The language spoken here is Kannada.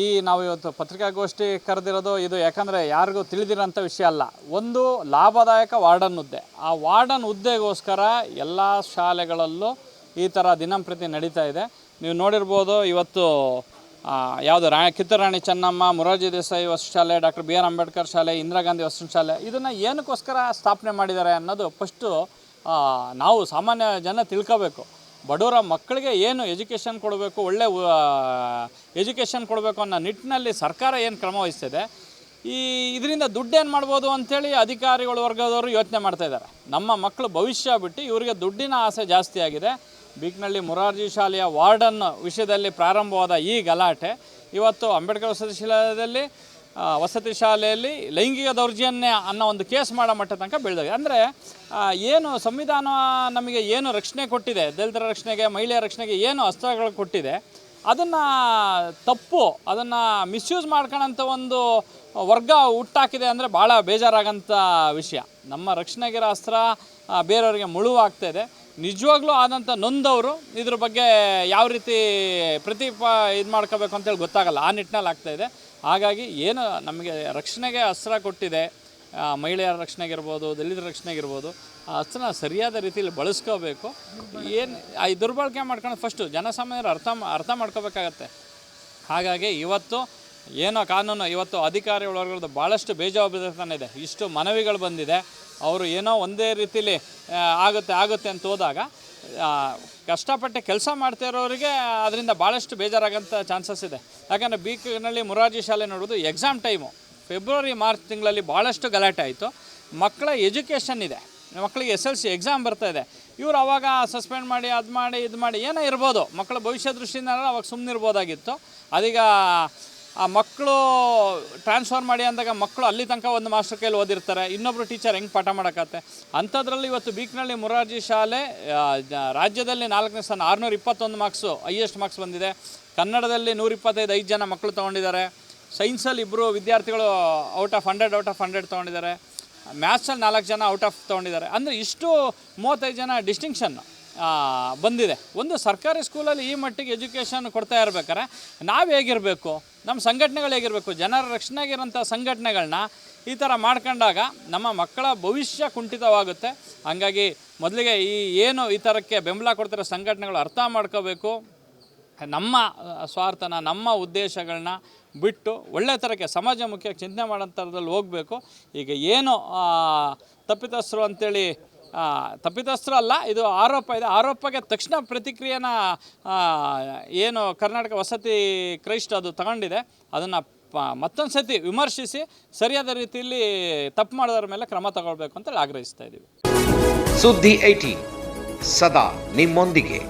ಈ ನಾವು ಇವತ್ತು ಪತ್ರಿಕಾಗೋಷ್ಠಿ ಕರೆದಿರೋದು ಇದು ಯಾಕಂದರೆ ಯಾರಿಗೂ ತಿಳಿದಿರೋಂಥ ವಿಷಯ ಅಲ್ಲ. ಒಂದು ಲಾಭದಾಯಕ ವಾರ್ಡನ್ ಹುದ್ದೆ. ಆ ವಾರ್ಡನ್ ಹುದ್ದೆಗೋಸ್ಕರ ಎಲ್ಲ ಶಾಲೆಗಳಲ್ಲೂ ಈ ಥರ ದಿನಂಪ್ರತಿ ನಡೀತಾ ಇದೆ. ನೀವು ನೋಡಿರ್ಬೋದು ಇವತ್ತು ಯಾವುದು ರಾ ಕಿತ್ತೂರಾಣಿ ಚೆನ್ನಮ್ಮ, ಮುರಾರ್ಜಿ ದೇಸಾಯಿ ವಸ್ತು ಶಾಲೆ, ಡಾಕ್ಟರ್ ಬಿ ಆರ್ ಅಂಬೇಡ್ಕರ್ ಶಾಲೆ, ಇಂದಿರಾ ಗಾಂಧಿ ವಸತಿ ಶಾಲೆ, ಇದನ್ನು ಏನಕ್ಕೋಸ್ಕರ ಸ್ಥಾಪನೆ ಮಾಡಿದ್ದಾರೆ ಅನ್ನೋದು ಫಸ್ಟು ನಾವು ಸಾಮಾನ್ಯ ಜನ ತಿಳ್ಕೋಬೇಕು. ಬಡವರ ಮಕ್ಕಳಿಗೆ ಏನು ಎಜುಕೇಷನ್ ಕೊಡಬೇಕು, ಒಳ್ಳೆ ಎಜುಕೇಷನ್ ಕೊಡಬೇಕು ಅನ್ನೋ ನಿಟ್ಟಿನಲ್ಲಿ ಸರ್ಕಾರ ಏನು ಕ್ರಮ ವಹಿಸ್ತಿದೆ, ಈ ಇದರಿಂದ ದುಡ್ಡೇನು ಮಾಡ್ಬೋದು ಅಂಥೇಳಿ ಅಧಿಕಾರಿಗಳ ವರ್ಗದವರು ಯೋಚನೆ ಮಾಡ್ತಾ ಇದ್ದಾರೆ. ನಮ್ಮ ಮಕ್ಕಳು ಭವಿಷ್ಯ ಬಿಟ್ಟು ಇವರಿಗೆ ದುಡ್ಡಿನ ಆಸೆ ಜಾಸ್ತಿ ಆಗಿದೆ. ಬೀಕ್ನಳ್ಳಿ ಮುರಾರ್ಜಿ ಶಾಲೆಯ ವಾರ್ಡನ್ ವಿಷಯದಲ್ಲಿ ಪ್ರಾರಂಭವಾದ ಈ ಗಲಾಟೆ, ಇವತ್ತು ಅಂಬೇಡ್ಕರ್ ವಸತಿ ವಸತಿ ಶಾಲೆಯಲ್ಲಿ ಲೈಂಗಿಕ ದೌರ್ಜನ್ಯ ಅನ್ನೋ ಒಂದು ಕೇಸ್ ಮಾಡೋ ಮಟ್ಟ ತನಕ ಬೆಳೆದಿದೆ ಅಂದರೆ ಏನು ಸಂವಿಧಾನ ನಮಗೆ ಏನು ರಕ್ಷಣೆ ಕೊಟ್ಟಿದೆ, ದಲಿತರ ರಕ್ಷಣೆಗೆ, ಮಹಿಳೆಯರ ರಕ್ಷಣೆಗೆ ಏನು ಅಸ್ತ್ರಗಳು ಕೊಟ್ಟಿದೆ, ಅದನ್ನು ತಪ್ಪು, ಅದನ್ನು ಮಿಸ್ಯೂಸ್ ಮಾಡ್ಕೊಳ್ಳೋಂಥ ಒಂದು ವರ್ಗ ಹುಟ್ಟಾಕಿದೆ ಅಂದರೆ ಭಾಳ ಬೇಜಾರಾಗಂಥ ವಿಷಯ. ನಮ್ಮ ರಕ್ಷಣೆಗಿರೋ ಅಸ್ತ್ರ ಬೇರೆಯವರಿಗೆ ಮುಳುವಾಗ್ತಾ ಇದೆ. ನಿಜವಾಗ್ಲೂ ಆದಂಥ ನೊಂದವರು ಇದ್ರ ಬಗ್ಗೆ ಯಾವ ರೀತಿ ಪ್ರತಿಪ ಇದು ಮಾಡ್ಕೋಬೇಕು ಅಂತೇಳಿ ಗೊತ್ತಾಗಲ್ಲ. ಆ ನಿಟ್ಟಿನಲ್ಲಿ ಆಗ್ತಾ ಇದೆ. ಹಾಗಾಗಿ ಏನು ನಮಗೆ ರಕ್ಷಣೆಗೆ ಅಸ್ತ್ರ ಕೊಟ್ಟಿದೆ. ಮಹಿಳೆಯರ ರಕ್ಷಣೆಗಿರ್ಬೋದು ದಲಿತರ ರಕ್ಷಣೆಗಿರ್ಬೋದು ಆ ಅಸ್ತ್ರನ ಸರಿಯಾದ ರೀತಿಯಲ್ಲಿ ಬಳಸ್ಕೋಬೇಕು. ಏನು ಈ ದುರ್ಬಳಕೆ ಮಾಡ್ಕೊಂಡು ಫಸ್ಟು ಜನಸಾಮಾನ್ಯರು ಅರ್ಥ ಅರ್ಥ ಮಾಡ್ಕೋಬೇಕಾಗತ್ತೆ. ಹಾಗಾಗಿ ಇವತ್ತು ಏನೋ ಕಾನೂನು, ಇವತ್ತು ಅಧಿಕಾರಿಗಳ ಭಾಳಷ್ಟು ಬೇಜವಾಬ್ದಾರಿತನ ಇದೆ. ಇಷ್ಟು ಮನವಿಗಳು ಬಂದಿದೆ. ಅವರು ಏನೋ ಒಂದೇ ರೀತಿಲಿ ಆಗುತ್ತೆ ಆಗುತ್ತೆ ಅಂತ ಹೋದಾಗ ಕಷ್ಟಪಟ್ಟು ಕೆಲಸ ಮಾಡ್ತಾ ಇರೋರಿಗೆ ಅದರಿಂದ ಭಾಳಷ್ಟು ಬೇಜಾರಾಗೋಂಥ ಚಾನ್ಸಸ್ ಇದೆ. ಯಾಕಂದರೆ ಬೀಕ್ನಲ್ಲಿ ಮುರಾರ್ಜಿ ಶಾಲೆ ನೋಡೋದು ಎಕ್ಸಾಮ್ ಟೈಮು ಫೆಬ್ರವರಿ ಮಾರ್ಚ್ ತಿಂಗಳಲ್ಲಿ ಭಾಳಷ್ಟು ಗಲಾಟೆ ಆಯಿತು. ಮಕ್ಕಳ ಎಜುಕೇಷನ್ ಇದೆ. ಮಕ್ಕಳಿಗೆ ಎಸ್ ಎಲ್ ಸಿ ಎಕ್ಸಾಮ್ ಬರ್ತಾ ಇದೆ. ಇವರು ಅವಾಗ ಸಸ್ಪೆಂಡ್ ಮಾಡಿ, ಅದು ಮಾಡಿ, ಇದು ಮಾಡಿ, ಏನೋ ಇರ್ಬೋದು. ಮಕ್ಕಳ ಭವಿಷ್ಯ ದೃಷ್ಟಿಯಿಂದ ಅವಾಗ ಸುಮ್ಮನೆ ಇರ್ಬೋದಾಗಿತ್ತು ಅದೀಗ ಆ ಮಕ್ಕಳು ಟ್ರಾನ್ಸ್ಫರ್ ಮಾಡಿ ಅಂದಾಗ ಮಕ್ಕಳು ಅಲ್ಲಿ ತನಕ ಒಂದು ಮಾಸ್ಟರ್ ಕೈಲಿ ಓದಿರ್ತಾರೆ. ಇನ್ನೊಬ್ರು ಟೀಚರ್ ಹೆಂಗೆ ಪಾಠ ಮಾಡೋಕ್ಕತ್ತೆ ಅಂಥದ್ರಲ್ಲಿ ಇವತ್ತು ಬೀಕ್ನಳ್ಳಿ ಮೊರಾರ್ಜಿ ಶಾಲೆ ರಾಜ್ಯದಲ್ಲಿ ನಾಲ್ಕನೇ ಸ್ಥಾನ ಆರುನೂರ ಇಪ್ಪತ್ತೊಂದು ಮಾರ್ಕ್ಸು ಹೈಯೆಸ್ಟ್ ಮಾರ್ಕ್ಸ್ ಬಂದಿದೆ. ಕನ್ನಡದಲ್ಲಿ ನೂರ ಇಪ್ಪತ್ತೈದು ಐದು ಜನ ಮಕ್ಕಳು ತೊಗೊಂಡಿದ್ದಾರೆ. ಸೈನ್ಸಲ್ಲಿ ಇಬ್ಬರು ವಿದ್ಯಾರ್ಥಿಗಳು out of hundred out of hundred ತೊಗೊಂಡಿದ್ದಾರೆ. ಮ್ಯಾಥ್ಸಲ್ಲಿ ನಾಲ್ಕು ಜನ ಔಟ್ ಆಫ್ ತೊಗೊಂಡಿದ್ದಾರೆ. ಅಂದರೆ ಇಷ್ಟು ಮೂವತ್ತೈದು ಜನ ಡಿಸ್ಟಿಂಕ್ಷನ್ ಬಂದಿದೆ. ಒಂದು ಸರ್ಕಾರಿ ಸ್ಕೂಲಲ್ಲಿ ಈ ಮಟ್ಟಿಗೆ ಎಜುಕೇಷನ್ ಕೊಡ್ತಾ ಇರ್ಬೇಕಾರೆ ನಾವು ಹೇಗಿರಬೇಕು? ನಮ್ಮ ಸಂಘಟನೆಗಳು ಹೇಗಿರಬೇಕು? ಜನರ ರಕ್ಷಣೆಗಿರೋಂಥ ಸಂಘಟನೆಗಳನ್ನ ಈ ಥರ ಮಾಡ್ಕೊಂಡಾಗ ನಮ್ಮ ಮಕ್ಕಳ ಭವಿಷ್ಯ ಕುಂಠಿತವಾಗುತ್ತೆ. ಹಂಗಾಗಿ ಮೊದಲಿಗೆ ಈ ಏನು ಈ ಥರಕ್ಕೆ ಬೆಂಬಲ ಕೊಡ್ತಿರೋ ಸಂಘಟನೆಗಳು ಅರ್ಥ ಮಾಡ್ಕೋಬೇಕು. ನಮ್ಮ ಸ್ವಾರ್ಥನ ನಮ್ಮ ಉದ್ದೇಶಗಳನ್ನ ಬಿಟ್ಟು ಒಳ್ಳೆ ಥರಕ್ಕೆ ಸಮಾಜಮುಖಿ ಚಿಂತನೆ ಮಾಡೋಂಥದ್ರಲ್ಲಿ ಹೋಗಬೇಕು. ಈಗ ಏನು ತಪ್ಪಿತಸ್ಥರು ಅಂತೇಳಿ ಆ, ತಪ್ಪಿತಸ್ಥರು ಅಲ್ಲ ಇದು ಆರೋಪ, ಇದೆ ಆರೋಪಕ್ಕೆ ತಕ್ಷಣ ಪ್ರತಿಕ್ರಿಯೆನ ಏನು ಕರ್ನಾಟಕ ವಸತಿ ಕ್ರೈಸ್ಟ್ ಅದು ತಗೊಂಡಿದೆ, ಅದನ್ನು ಮತ್ತೊಂದು ಸತಿ ವಿಮರ್ಶಿಸಿ, ಸರಿಯಾದ ರೀತಿಯಲ್ಲಿ ತಪ್ಪು ಮಾಡೋದ್ರ ಮೇಲೆ ಕ್ರಮ ತಗೊಳ್ಬೇಕು ಅಂತೇಳಿ ಆಗ್ರಹಿಸ್ತಾ ಇದ್ದೀವಿ ಸುದ್ದಿ ಐಟಿ ಸದಾ ನಿಮ್ಮೊಂದಿಗೆ.